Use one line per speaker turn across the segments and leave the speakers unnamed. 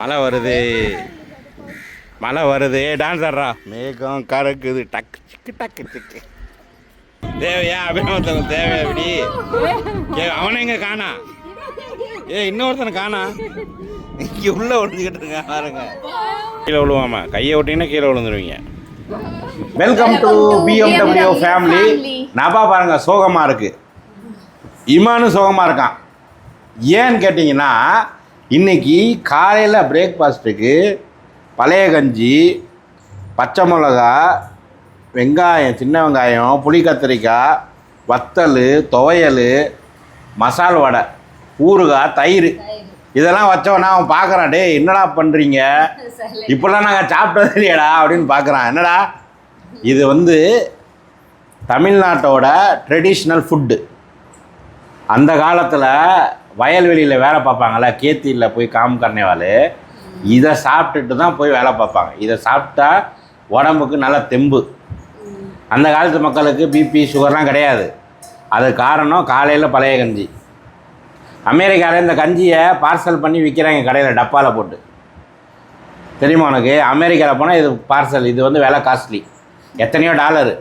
மழை வருது. மழை வருது. டான்ஸ் ஆடுறா. மேகம் கறக்குது. டக்கு சிக்கு டக்கு சிக்கு. தேவையா? அபிநவத்தன தேவை அப்படி ஏ அவனை எங்க காணா? ஏ இன்னொருத்தனை காணா? இங்கே உள்ள ஒழிஞ்சுக்கிட்டு இருக்கா பாருங்க. கீழே விழுவாம. கையை விட்டீங்கன்னா கீழே விழுந்துருவீங்க. வெல்கம் டு பிஎம்டபிள்யூ ஃபேமிலி நபா பாருங்க சோகமாக இருக்கு. இமானும் சோகமாக இருக்கான். ஏன்னு கேட்டிங்கன்னா இன்னைக்கு காலையில் பிரேக்ஃபாஸ்ட்டுக்கு பழைய கஞ்சி பச்சை மிளகா வெங்காயம் சின்ன வெங்காயம் புளி கத்திரிக்காய் வத்தல் துவையல் மசால் வடை ஊறுகாய் தயிர். இதெல்லாம் வச்சவனா அவன் பார்க்குறான் டேய் என்னடா பண்ணுறீங்க இப்போல்லாம் நாங்கள் சாப்பிட்டது இல்லையாடா அப்படின்னு பார்க்குறான் என்னடா? இது வந்து தமிழ்நாட்டோட ட்ரெடிஷ்னல் ஃபுட்டு அந்த காலத்தில் வயல்வெளியில் வேலை பார்ப்பாங்கள்ல கேத்தியில் போய் காம் கர்ணேவால் இதை சாப்பிட்டுட்டு தான் போய் வேலை பார்ப்பாங்க. இதை சாப்பிட்டா உடம்புக்கு நல்ல தெம்பு. அந்த காலத்து மக்களுக்கு பிபி சுகர்லாம் கிடையாது. அது காரணம் காலையில் பழைய கஞ்சி. அமெரிக்காவில் இந்த கஞ்சியை பார்சல் பண்ணி விற்கிறாங்க கடையில் டப்பாவில் போட்டு. தெரியுமா உனக்கு? அமெரிக்காவில் போனால் இது பார்சல் இது வந்து விலை காஸ்ட்லி எத்தனையோ டாலரு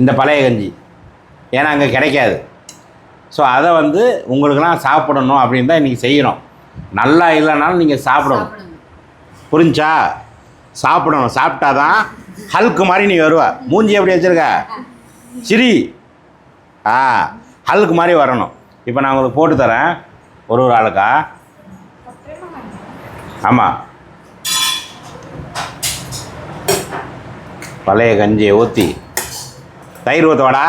இந்த பழைய கஞ்சி. ஏன்னா அங்கே கிடைக்காது. ஸோ அதை வந்து உங்களுக்கெல்லாம் சாப்பிடணும் அப்படின்னு தான் இன்றைக்கி செய்கிறோம் நல்லா இல்லைனாலும் நீங்கள் சாப்பிடணும். புரிஞ்சா? சாப்பிடணும். சாப்பிட்டா தான் ஹல்க்கு மாதிரி நீ வருவ. மூஞ்சி எப்படி வச்சுருக்க? சிரி. ஆ ஹல்க்கு மாதிரி வரணும். இப்போ நான் உங்களுக்கு போட்டு தரேன். ஒரு ஒரு ஆளுக்கா? ஆமாம் பழைய கஞ்சியை ஊற்றி தயிர் ஊற்றுவாடா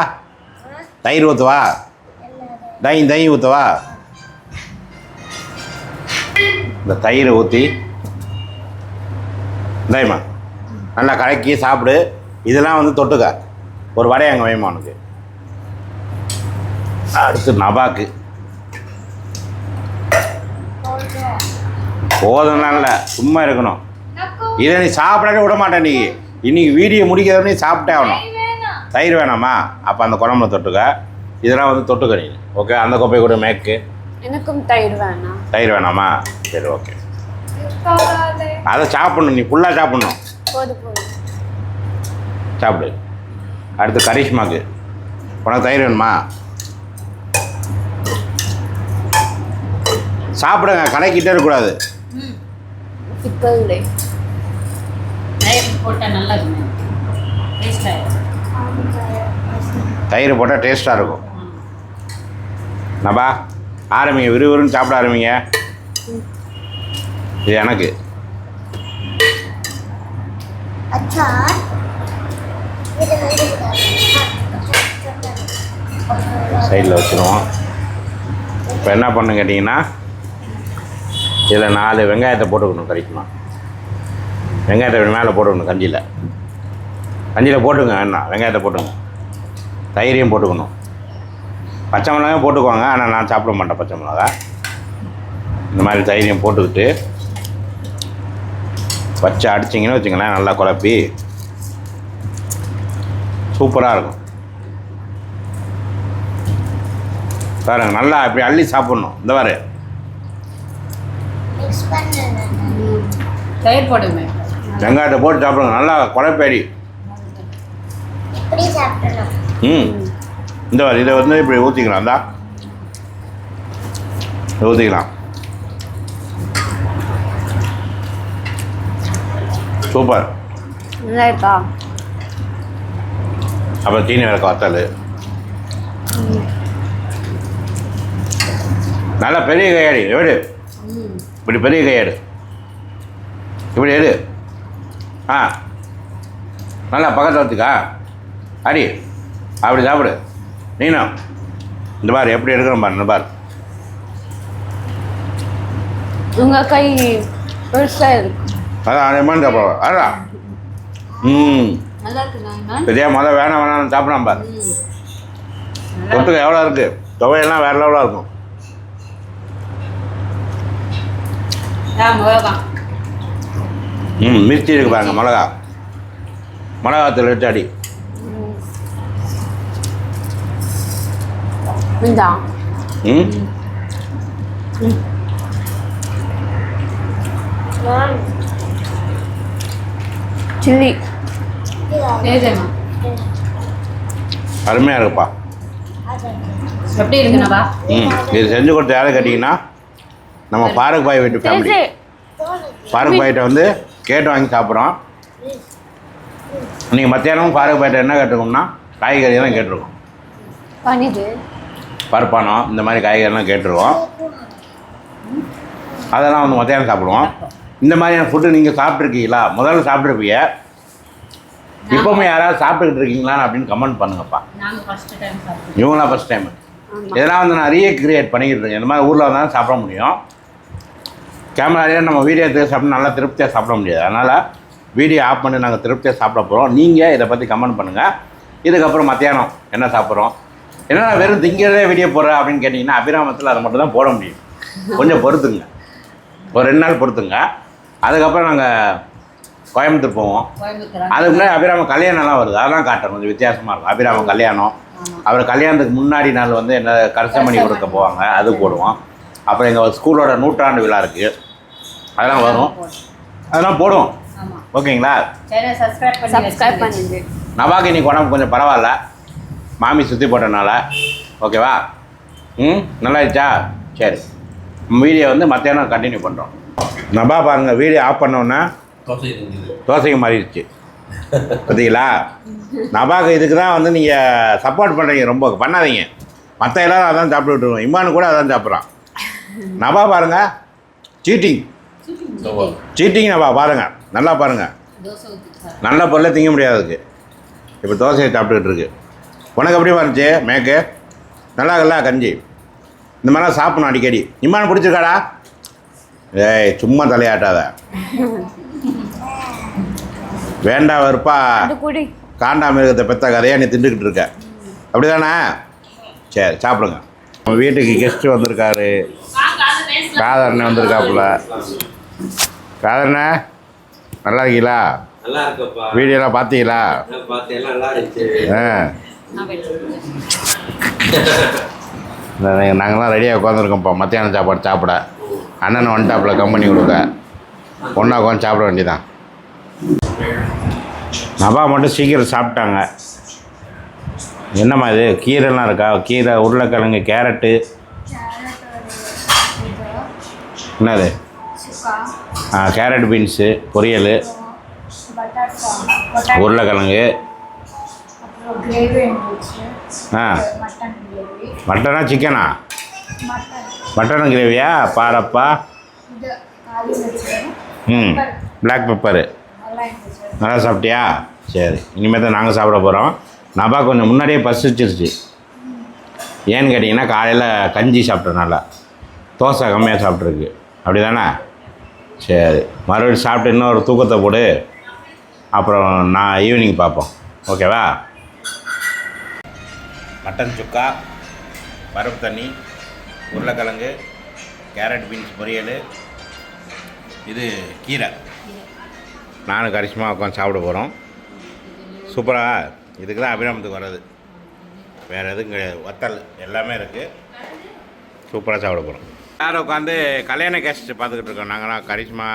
தயிர் ஊற்றுவா தை தயி ஊற்றவா இந்த தயிரை ஊற்றி தயமா நல்லா கலக்கி சாப்பிடு. இதெல்லாம் வந்து தொட்டுக்க. ஒரு வடை அங்கே வேணுமா உனக்கு. அடுத்து நபாக்கு. போதும்லாம் இல்லை சும்மா இருக்கணும். இதை நீ சாப்பிடவே விட மாட்டேன் நீ. இன்னைக்கு வீடியோ முடிக்கிறத சாப்பிட்டே ஆகணும். தயிர் வேணாமா? அப்போ அந்த குழம்புல தொட்டுக்க. இதெல்லாம் வந்து தொட்டுக்க நீ ஓகே அந்த கோப்பை கூட மேக்கு
எனக்கும் தயிர் வேணாம்.
தயிர் வேணாமா? சரி ஓகே அதை சாப்பிடணும் நீ ஃபுல்லாக சாப்பிடணும். சாப்பிடு. அடுத்து கரிஷ்மாக்கு. உனக்கு தயிர் வேணுமா? சாப்பிடுங்க கலக்கிட்டே இருக்கக்கூடாது.
தயிர் போட்டால்
டேஸ்ட்டாக இருக்கும். நபா ஆரம்பிங்க விறுவிறுன்னு சாப்பிட ஆரம்பிங்க. இது எனக்கு. சைடில் வச்சுருவோம். இப்போ என்ன பண்ணு கேட்டிங்கன்னா இதில் நாலு வெங்காயத்தை போட்டுக்கணும் கறிக்கணும் வெங்காயத்தை மேலே போட்டுக்கணும் கஞ்சியில். கஞ்சியில் போட்டுங்க வேணா வெங்காயத்தை போட்டுங்க தயிரையும் போட்டுக்கணும். பச்சை மிளகாயும் போட்டுக்குவாங்க ஆனால் நான் சாப்பிட மாட்டேன் பச்சை மிளகா. இந்த மாதிரி தைரியம் போட்டுக்கிட்டு பச்சை அடிச்சிங்கன்னு வச்சுங்களேன் நல்லா குழப்பி. சூப்பராக இருக்கும். பாருங்க நல்லா இப்படி அள்ளி சாப்பிட்ணும். இந்த பாரு.
தயிர் போடுங்க.
வெங்காயத்தை போட்டு சாப்பிடுங்க. நல்லா குழப்படி ம். இந்த இதை வந்து இப்படி ஊற்றிக்கலாம் இந்தா. ஊற்றிக்கலாம் சூப்பர்.
இருக்கா
அப்புறம் தீனி விளக்க வத்தல் நல்லா பெரிய கையாடி. எடு இப்படி பெரிய கையாடு. இப்படி எடு. ஆ. நல்லா பக்கத்தில் வச்சுக்கா. அடி. அப்படி சாப்பிடு. நீனும் இந்த பாரு எப்படி எடுக்கிறோம் பாரு இந்த பாரு.
உங்க கை பெருசா இருக்கு.
அதான் அதேமாதிரி சாப்பிடுவோம் அதான் ம். பெரிய மொதல் வேணாம் வேணாம்னு சாப்பிடாம பாரு. தொட்டுக்க எவ்வளோ இருக்குது துவையெல்லாம் வேறு லெவலாக இருக்கும். ம் மிர்ச்சி இருக்கு பாருங்க மிளகா. மிளகாத்தூள் எடுத்து அடி.
இந்தா.
ம்?
சில்லி.
அருமையாக இருக்குப்பா.
எப்படி இருக்கு நபா
ம் இது செஞ்சு கொடுத்த யாரை கேட்டிங்கன்னா நம்ம பாரக் பாய் வீட்டு ஃபேமிலி பாரக் பாய்கிட்ட வந்து கேட்டு வாங்கி சாப்பிட்றோம். நீங்கள் மத்தியானம் பாரக் பாய்கிட்ட என்ன கேட்டிருக்கோம்னா காய்கறி தான் கேட்டிருக்கோம்.
பண்ணிட்டு.
பருப்பானம் இந்த மாதிரி காய்கறிலாம் கேட்டிருக்கோம் அதெல்லாம் வந்து மத்தியானம் சாப்பிடுவோம். இந்த மாதிரியான ஃபுட்டு நீங்கள் சாப்பிட்ருக்கீங்களா முதல்ல சாப்பிட்ருப்பீங்க இப்போவும் யாராவது சாப்பிட்டுக்கிட்டு இருக்கீங்களா அப்படின்னு கமெண்ட் பண்ணுங்கப்பா. இவங்களாம் ஃபஸ்ட் டைம் இதெல்லாம் வந்து நான் ரீக்ரியேட் பண்ணிக்கிட்டு இருக்கேன். இந்த மாதிரி ஊரில் வந்தால் சாப்பிட முடியும். கேமராலேயே நம்ம வீடியோ எடுத்து சாப்பிட்டு நல்லா திருப்தியாக சாப்பிட முடியாது. அதனால் வீடியோ ஆஃப் பண்ணி நாங்கள் திருப்தியாக சாப்பிட போகிறோம் நீங்கள் இதை பற்றி கமெண்ட் பண்ணுங்கள் இதுக்கப்புறம் மத்தியானம் என்ன சாப்பிட்றோம்? என்னடா வெறும் திங்கிறதே வீடியோ போடுற அப்படின்னு கேட்டிங்கன்னா அபிராமத்தில் அதை மட்டும் தான் போட முடியும். கொஞ்சம் பொறுத்துங்க. ஒரு ரெண்டு நாள் பொறுத்துங்க. அதுக்கப்புறம் நாங்கள் கோயம்புத்தூர் போவோம். அதுக்கு முன்னாடி அபிராம கல்யாணம்லாம் வருது. அதெல்லாம் காட்டுறோம் கொஞ்சம் வித்தியாசமாக இருக்கும். அபிராம கல்யாணம். அப்புறம் கல்யாணத்துக்கு முன்னாடி நாள் வந்து என்ன கரிசமணி கொடுக்க போவாங்க. அது போடுவோம். அப்புறம் எங்கள் ஸ்கூலோட நூற்றாண்டு விழா இருக்குது அதெல்லாம் வரும். அதெல்லாம் போடுவோம்.
ஆமா.
ஓகேங்களா? இன்னைக்கு உடம்பு கொஞ்சம் பரவாயில்ல. மாமி சுற்றி போட்டனால ஓகேவா? ம் நல்லா இருச்சா சரி வீடியோ வந்து மத்தியானம் கண்டினியூ பண்ணுறோம் நபா பாருங்கள் வீடியோ ஆஃப் பண்ணோன்னே தோசைக்கு மாறிடுச்சு. பார்த்தீங்களா? நபாக்கு இதுக்கு தான் வந்து நீங்கள் சப்போர்ட் பண்ணுறீங்க ரொம்ப. பண்ணாதீங்க. மற்ற எல்லாரும் அதான் சாப்பிட்டுட்டு இருக்கோம் இம்மானு கூட அதான் சாப்பிட்றான். நபா பாருங்க. சீட்டிங் சீட்டிங் நபா பாருங்க. நல்லா பாருங்க.
தோசை ஊற்றி சார்
நல்ல பொருளை திங்க முடியாது அதுக்கு இப்போ தோசையை சாப்பிட்டுக்கிட்டு இருக்கு. உனக்கு எப்படி வந்துச்சு மேக்கு? நல்லா இருக்குல்ல கஞ்சி? இந்த மாதிரிலாம் சாப்பிடணும் அடிக்கடி. இம்மானு பிடிச்சிருக்காடா? ஏய் சும்மா தலையாட்டாத. வேண்டா வெறுப்பா. காண்டா மிருகத்தை பெத்த கதையாக நீ திண்டுக்கிட்டு இருக்க. அப்படிதானே? சரி சாப்பிடுங்க. நம்ம வீட்டுக்கு கெஸ்ட்டு வந்திருக்காரு. காதரண்ணே வந்திருக்காப்புல. காதரண்ணே நல்லா இருக்கீங்களா?
நல்லா இருக்கப்பா
வீடியோலாம் பார்த்தீங்களா? ஆ. நாங்களாம் ரெடியாக உட்காந்துருக்கோம்ப்பா மத்தியானம் சாப்பாடு சாப்பிட. அண்ணன் வந்துட்டாப்புல கம்பெனி கொடுக்க. ஒன்றா உட்காந்து சாப்பிட வேண்டியதான் நபா மட்டும் சீக்கிரம் சாப்பிட்டாங்க. என்னம்மா இது? கீரைலாம் இருக்கா? கீரை உருளைக்கிழங்கு கேரட்டு. என்னது? ஆ கேரட் பீன்ஸு பொரியல். உருளைக்கிழங்கு. ஆ.
மட்டன்
சிக்கனா
மட்டன்
கிரேவியா பாரப்பா. ம். பிளாக் பெப்பரு
நல்லா
சாப்பிட்டியா? சரி. இனிமேல் தான் நாங்கள் சாப்பிட போகிறோம் நபா கொஞ்சம் முன்னாடியே பசிச்சிருச்சு. ஏன்னு கேட்டிங்கன்னா காலையில் கஞ்சி சாப்பிட்டேன் நல்லா. தோசை கம்மியாக சாப்பிட்ருக்கு அப்படி தானே சரி. மறுபடியும் சாப்பிட்டு இன்னொரு தூக்கத்தை போடு. அப்புறம் நான் ஈவினிங் பார்ப்போம். ஓகேவா மட்டன் சுக்கா பருப்பு தண்ணி உருளைக்கிழங்கு கேரட் பீன்ஸ் பொரியல். இது கீரை. நானும் கரிசமாக உட்காந்து சாப்பிட போகிறோம் சூப்பராக இதுக்கு தான் அபிராமத்துக்கு வர்றது. வேறு எதுவும் கிடையாது. வத்தல் எல்லாமே இருக்குது சூப்பராக சாப்பிட போகிறோம் யாரும் உட்காந்து கல்யாண கேஸ்ட் பார்த்துக்கிட்டு இருக்கோம். நாங்களாம் கரிஷ்மா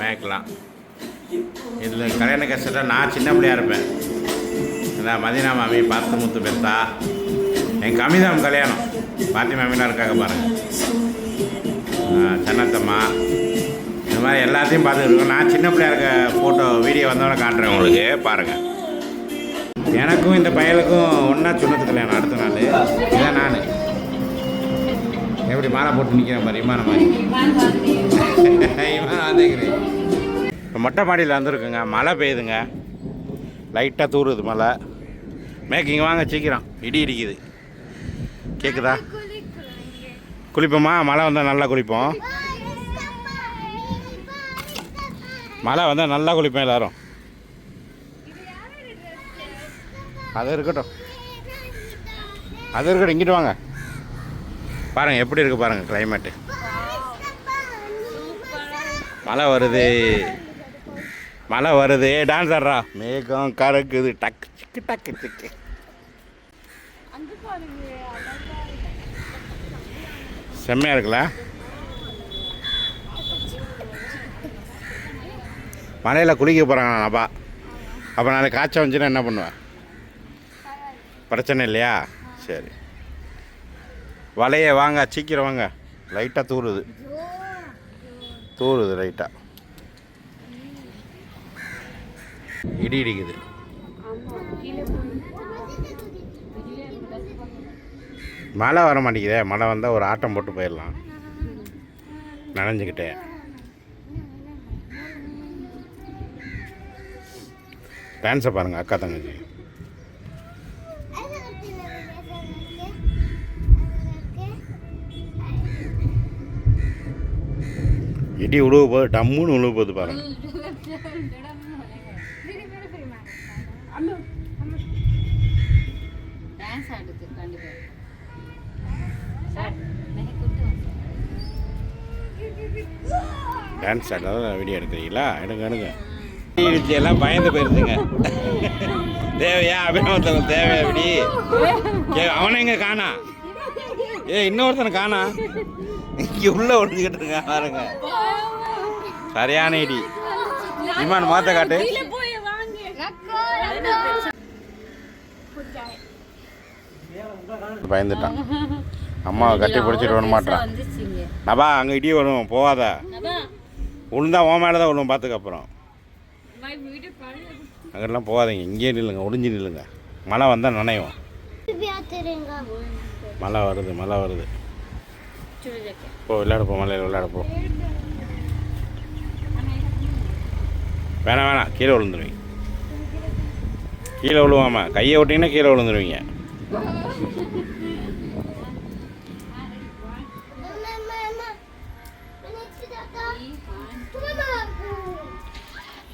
மேய்க்கலாம் இதில் கல்யாண கேஸ்ட்டில் நான் சின்ன பிள்ளையா இருப்பேன். அதான் மதினா மாமி பார்த்து முத்து பெத்தா என் கமிதாம் கல்யாணம். பாத்தி மாமிலாம் இருக்காங்க பாருங்கள் சன்னத்தம்மா இந்த மாதிரி எல்லாத்தையும் பார்த்துருக்கோம் இருக்கோம். நான் சின்ன பிள்ளையா இருக்க ஃபோட்டோ வீடியோ வந்தோடனே காட்டுறேன் உங்களுக்கு. பாருங்கள் எனக்கும் இந்த பயலுக்கும் ஒன்றா சொன்னது கல்யாணம் அடுத்த நாள். இதான் நான். எப்படி மாலை போட்டு நிற்கிறேன் பாரு விமானம் மாதிரி. விமானம் வந்துக்கிறேன் இப்போ மொட்டை மாடியில் வந்துருக்குங்க. மழை பெய்யுதுங்க. லைட்டாக தூறுது மழை. மேக்கிங்க வாங்க சீக்கிரம். இடி இடிக்குது. கேட்குதா குளிப்போமா? மழை வந்தால் நல்லா குளிப்போம். மழை வந்தால் நல்லா குளிப்போம் எல்லாரும். அது இருக்கட்டும். அது இருக்கட்டும் இங்கிட்டு வாங்க. பாருங்கள் எப்படி இருக்கு பாருங்கள் கிளைமேட்டு மழை வருது. மழை வருது. டான்ஸ் ஆடுறா. மேகம் கறக்குது டக்கு சிக்கு டக்கு செம்மையாக இருக்குல்ல? மலையில் குளிக்க போகிறாங்க அப்பா. அப்போ நாளைக்கு காய்ச்சல் வந்துச்சுன்னா என்ன பண்ணுவேன்? பிரச்சனை இல்லையா? சரி. வலைய வாங்க சீக்கிரம் வாங்க. லைட்டாக தூறுது தூறுது லைட்டாக இடி இடிக்குது. மழை வர மாட்டேங்குதே. மழை வந்தால் ஒரு ஆட்டம் போட்டு போயிடலாம். நனைஞ்சுக்கிட்டே. டான்ஸை பாருங்கள் அக்கா தங்கச்சி. இடி உழுவு போது டம்முன்னு உழுவு போகுது
பாருங்கள் சார் மெஹி குட்டு
டான்ஸ் ஆடுறத வீடியோ எடுக்கிறீங்களா? எடுங்க எடுங்க. எல்லாம் பயந்து போயிருந்துங்க. தேவையா? அபிநவத்தன் தேவையா இப்படி? கே அவனை எங்க காணா. ஏ இன்னொருத்தனை காணா. இங்கே உள்ள ஒழிஞ்சுக்கிட்டு இருக்கான் பாருங்க. சரியான இடி. விமான் மாத்த காட்டு. பயந்துட்டான். அம்மாவை கட்டி பிடிச்சிட்டு வர மாட்டான். நபா அங்கே இடி வரும் போகாத. விழுந்தா உன் மேலே தான் விழுவும் பார்த்துக்க அப்புறம். அங்கெல்லாம் போகாதீங்க இங்கேயே நில்லுங்க ஒளிஞ்சு நில்லுங்க. மழை வந்தால் நனையும். மழை வருது மழை வருது. போ விளையாட போ மலையில் விளையாட போ. வேணாம் வேணாம் கீழே விழுந்துருவீங்க. கீழே விழுவாம கையை விட்டிங்கன்னா கீழே விழுந்துருவீங்க.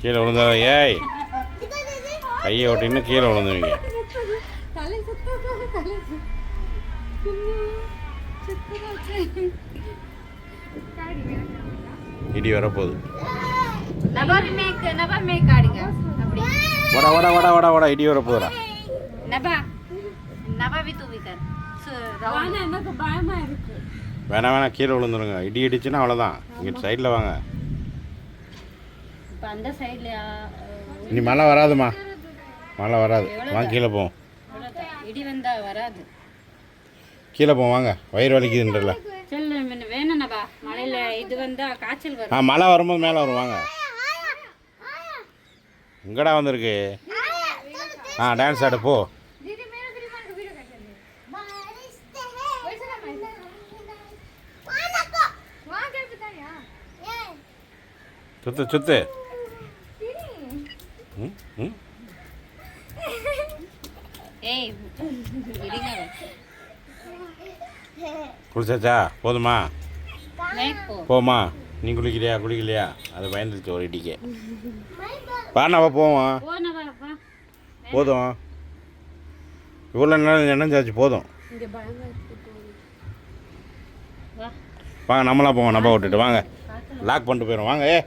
கீழே விழுந்தா ஏய். கையை விட்டிங்கன்னா கீழே விழுந்துருவீங்க இடி வரப்போகுது. வட வட வட வட வட இடி வரப்போகுதுடா.
நபா நபா வி தூ வி கர் ரவுண்ட் எனக்கு பயமா இருக்கு.
வேணாம் வேணாம் கீழே விழுந்துருங்க. இடி இடிச்சுன்னா அவ்வளோதான் இங்கே சைடில் வாங்க.
இப்போ அந்த சைடுல
இனி மழை வராதுமா? மழை வராது. வாங்க கீழே போவோம்.
இடி வந்தா வராது.
கீழே போவோம் வாங்க. வயிறு வலிக்குதுன்றல.
சொல்லு முன்ன வேணும் நபா மழையில இது வந்தா காய்ச்சல் வரும்.
ஆ மழை வரும்போது மேலே வரும் வாங்க. எங்கடா வந்திருக்கு? ஆ டான்ஸ் ஆடு போ. சுத்து சுத்து குளிச்சாச்சா போதுமா போமா நீ குளிக்கலையா குளிக்கலையா அது பயந்துருச்சு ஒரு இடிக்கு வாண்ணாவா போவோம் போதும் இவ்வளோ நேரம் நினைஞ்சாச்சு போதும்
வா
வாங்க நம்மளாம் போவோம் நபா விட்டுட்டு வாங்க லாக் பண்ணிட்டு போயிடும் வாங்க ஏ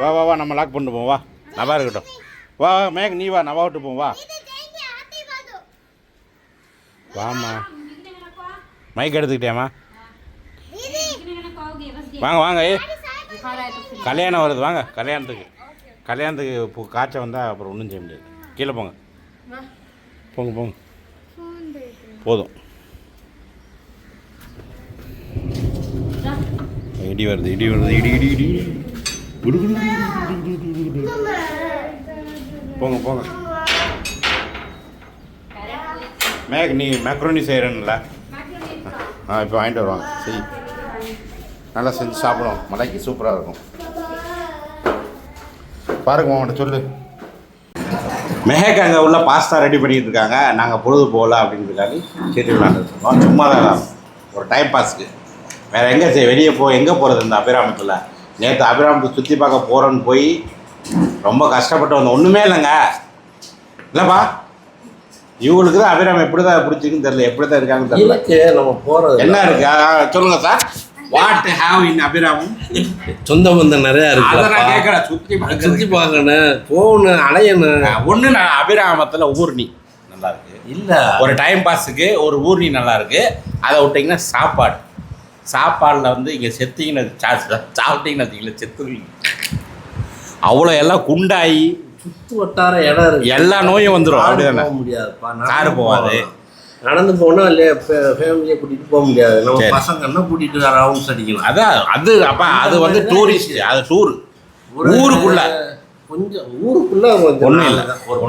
வா வா வா நம்ம லாக் பண்ணிட்டு போவோம் வா. நபா இருக்கட்டும். வா வா மேக் நீ வா நபா விட்டு போவோம் வா. வாம்மா. மைக் எடுத்துக்கிட்டேம்மா. வாங்க வாங்க ஏ. கல்யாணம் வருது வாங்க கல்யாணத்துக்கு. கல்யாணத்துக்கு இப்போ காய்ச்சல் வந்தால் அப்புறம் ஒன்றும் செய்ய முடியாது. கீழே போங்க. போங்க போங்க. போதும். இடி வருது இடி வருது இடி இடி இடி. போங்க போங்க. மேக் நீ மேக்ரோனி செய்கிறேன்ல ஆ இப்போ வாங்கிட்டு வருவாங்க சரி நல்லா செஞ்சு சாப்பிடுவோம். மலைக்கு சூப்பராக இருக்கும். பாருங்க அவன்கிட்ட சொல்லு. மெஹேக் அங்கே உள்ள பாஸ்தா ரெடி பண்ணிட்டு இருக்காங்க. நாங்கள் பொழுது போகல அப்படின்றதுக்காக சரி விளாண்டுருக்கோம் சும்மா தான் ஒரு டைம் பாஸ்க்கு வேறு எங்கே வெளியே போ எங்கே போகிறது இந்த அபிராமத்தில்? நேற்று அபிராமத்தை சுற்றி பார்க்க போகிறோன்னு போய் ரொம்ப கஷ்டப்பட்டு வந்தோம். ஒன்றுமே இல்லைங்க. இல்லைப்பா. இவங்களுக்கு தான் அபிராமம் எப்படி தான் பிடிச்சிருக்குன்னு தெரியல. எப்படி தான் இருக்காங்கன்னு தெரியல.
நம்ம போறது
என்ன இருக்கு? ஆ, சொல்லுங்க sir. What have in Abiramam
சொந்த பந்தம் நிறைய
அதை நான்
இருக்கு
கேட்குறேன். சுற்றி
சுத்தி பார்க்கணும். போகணும் அலையணும்.
ஒன்று நான் அபிராமத்தில் ஊர்னி நல்லா இருக்கு.
இல்ல.
ஒரு டைம் பாஸுக்கு ஒரு ஊர்னி நல்லா இருக்கு. அதை விட்டிங்கன்னா சாப்பாடு. சாப்பாடில் வந்து இங்கே செத்தீங்கன்னு சாப்பிட்டீங்கன்னு வச்சிங்களேன் செத்துருவீங்க. அவ்வளோ எல்லாம் குண்டாகி
சுத்து வட்டார இடம்
எல்லா நோயும் வந்துடும் அப்படிதானே?
முடியாதுப்பா
காரு போகாது.
நடந்து போனா இல்லையா ஃபேமிலியை கூட்டிட்டு போக முடியாது. நம்ம. பசங்கன்னா கூட்டிட்டு ரவுண்ட்ஸ் அடிக்கலாம்.
அதான் அது அப்பா அது வந்து டூரிஸ்ட் அது டூர் ஊருக்குள்ள.
கொஞ்சம் ஊருக்குள்ள
ஒண்ணும் இல்ல.
ஒரு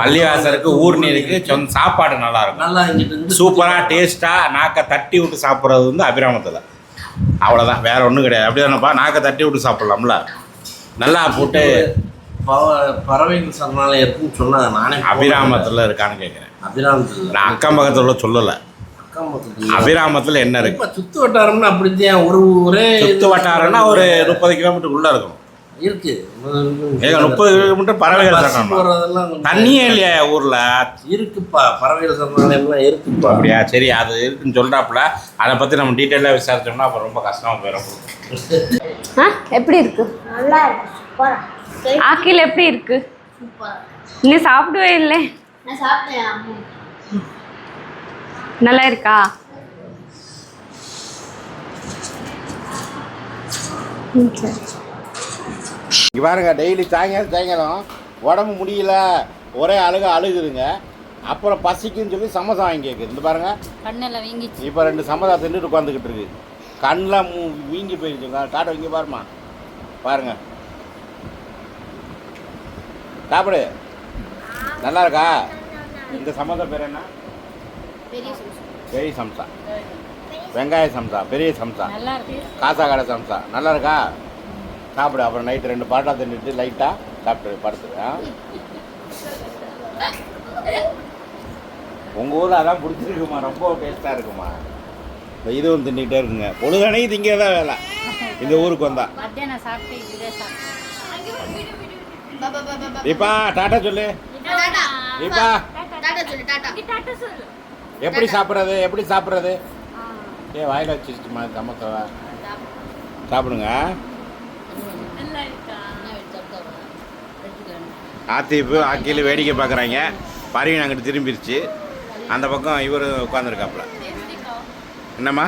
பள்ளிவாசல் இருக்கு ஊர்னி இருக்கு. சொந்த சாப்பாடு நல்லா இருக்கும்
நல்லா இங்கிட்டு இருந்து
சூப்பராக டேஸ்ட்டாக நாக்கை தட்டி விட்டு சாப்பிட்றது வந்து அபிராமத்தில். அவ்வளோதான் வேற ஒன்றும் கிடையாது. அப்படிதானப்பா? நாக்கை தட்டி விட்டு சாப்பிட்லாம்ல. நல்லா போட்டு
பறவைகள் சரணாலயம் இருக்குன்னு சொன்னாங்க நானே.
அபிராமத்தில் இருக்கான்னு கேட்குறேன்
அபிராமத்தில்.
நான் அக்கம் பக்கத்தில் சொல்லலை. அபிராமத்தில் என்ன இருக்கு?
சுத்து வட்டாரம்னா அப்படித்தான். ஒரு ஊரே
சுத்து வட்டாரம்னா ஒரு முப்பது கிலோமீட்டருக்குள்ளே இருக்கும்
இருக்கு.
முப்பது கிலோமீட்டர் பறவைகள் சரணம் தண்ணியே இல்லையா ஊரில்?
இருக்குப்பா பறவைகள் சரணாலயம்லாம் இருக்குப்பா.
அப்படியா? சரி அது இருக்குன்னு சொல்கிறாப்புல அதை பற்றி நம்ம டீட்டெயிலாக விசாரிச்சோம்னா அப்போ ரொம்ப கஷ்டமாக போயிடும்
ஆ எப்படி இருக்கு?
நல்லா இருக்கு. சூப்பரா.
ஆக்கில் எப்படி இருக்கு?
சூப்பரா
நீ சாப்பிடவே இல்லை.
நான் சாப்பிட்டேன் அம்மா.
நல்லா இருக்கா? சரி.
இங்க பாருங்க டெய்லி சாயங்காலம் சாயங்காலம் உடம்பு முடியல ஒரே அழுக அழுகுதுங்க. அப்புறம் பசிக்குன்னு சொல்லி சமோசா வாங்கி கேட்குது இந்த பாருங்க.
கண்ணெல்லாம் வீங்கிச்சு.
இப்போ ரெண்டு சமோசா தின்னுட்டு உட்காந்துக்கிட்டு இருக்கு. கண்ணில் மூ வீங்கி போயிருச்சுங்க காட்ட வைங்க பாருமா பாருங்க. சாப்பிடு. நல்லா இருக்கா? இந்த சமோசா பேர் என்ன?
பெரிய
சம்சா. வெங்காய சம்சா பெரிய சம்சா. காசா கடை சம்சா. நல்லா இருக்கா? சாப்பிடு அப்புறம் நைட்டு ரெண்டு பாட்டா தின்னுட்டு லைட்டாக சாப்பிட்டு படுத்துரு ஆ? உங்கள் ஊரில் அதான் பிடிச்சிருக்குமா? ரொம்ப டேஸ்ட்டாக இருக்குமா? இந்த இதுவும் தின்னுக்கிட்டே இருக்குங்க. பொழுதனைக்கு திங்கிறதா வேலை. இந்த ஊருக்கு வந்தா. தீபா டாட்டா சொல்லு.
சொல்லு
எப்படி சாப்பிட்றது? எப்படி சாப்பிட்றது? ஏ வாயில் வச்சுச்சுமா சமோசாவா? சாப்பிடுங்க
நல்லா இருக்கா
ஆத்திப்பு ஆக்கியில் வேடிக்கை பார்க்குறாங்க. பறவை அங்கிட்டு திரும்பிடுச்சு அந்த பக்கம் இவர் உட்காந்துருக்காப்புல என்னம்மா?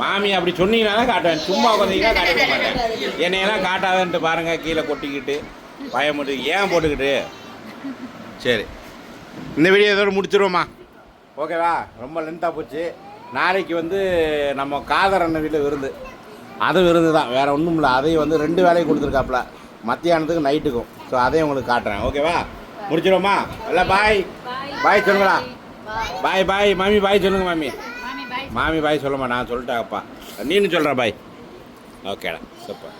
மாமி அப்படி சொன்னீங்கன்னா தான் காட்டுவேன். சும்மா உட்காந்தீங்கன்னா காட்டிக்க மாட்டேன். என்னையெல்லாம் காட்டாதன்ட்டு பாருங்கள் கீழே கொட்டிக்கிட்டு பயமுட்டு ஏன் போட்டுக்கிட்டு? சரி. இந்த வீடியோ இதோட முடிச்சிருவோம்மா. ஓகேவா? ரொம்ப லென்த்தாக போச்சு. நாளைக்கு வந்து நம்ம காதர் அண்ணன் வீட்டில் விருந்து. அது விருந்து தான் வேறு ஒன்றும் இல்லை அதையும் வந்து ரெண்டு வேலையும் கொடுத்துருக்காப்புல. மத்தியானத்துக்கு நைட்டுக்கும். ஸோ அதையும் உங்களுக்கு காட்டுறேன். ஓகேவா முடிச்சிருவோமா இல்லை பாய் பாய் சொல்லுங்களா? பாய் பாய் மாமி பாய் சொல்லுங்க மாமி. மாமி பாய் சொல்லுமா நான் சொல்லிட்டேன்ப்பா நீனு சொல்கிற பாய் ஓகேடா சூப்பர்.